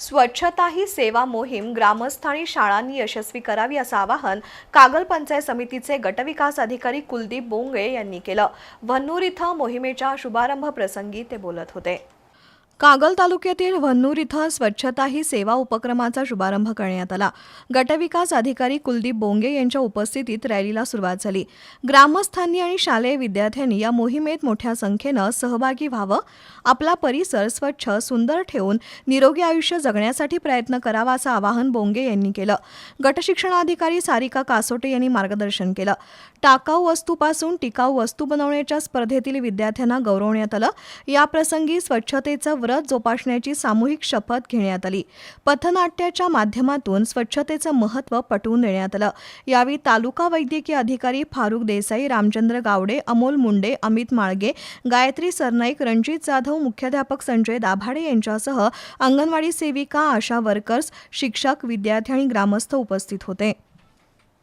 स्वच्छता ही सेवा मोहीम ग्रामस्थ आणि शाळांनी यशस्वी करावी असं आवाहन कागल पंचायत समितीचे गटविकास अधिकारी कुलदीप बोंगे यांनी केलं. वन्नूर इथं मोहिमेच्या शुभारंभ प्रसंगी ते बोलत होते. कागल तालुक्यातील वन्नूर इथं स्वच्छता ही सेवा उपक्रमाचा शुभारंभ करण्यात आला. गटविकास अधिकारी कुलदीप बोंगे यांच्या उपस्थितीत रॅलीला सुरुवात झाली. ग्रामस्थांनी आणि शालेय विद्यार्थ्यांनी या मोहिमेत मोठ्या संख्येनं सहभागी व्हावं आपला परिसर स्वच्छ सुंदर ठेवून निरोगी आयुष्य जगण्यासाठी प्रयत्न करावा असं आवाहन बोंगे यांनी केलं. गटशिक्षणाधिकारी सारिका कासोटे यांनी मार्गदर्शन केलं. टाकाऊ वस्तूपासून टिकाऊ वस्तू बनवण्याच्या स्पर्धेतील विद्यार्थ्यांना गौरवण्यात आलं. याप्रसंगी स्वच्छतेचं व्रत जोपासण्याची सामूहिक शपथ घेण्यात आली. पथनाट्याच्या माध्यमातून स्वच्छतेचं महत्त्व पटवून देण्यात आलं. यावेळी तालुका वैद्यकीय अधिकारी फारुख देसाई रामचंद्र गावडे अमोल मुंडे अमित माळगे गायत्री सरनाईक रणजित जाधव मुख्याध्यापक संजय दाभाडे यांच्यासह अंगणवाडी सेविका आशा वर्कर्स शिक्षक विद्यार्थी आणि ग्रामस्थ उपस्थित होते.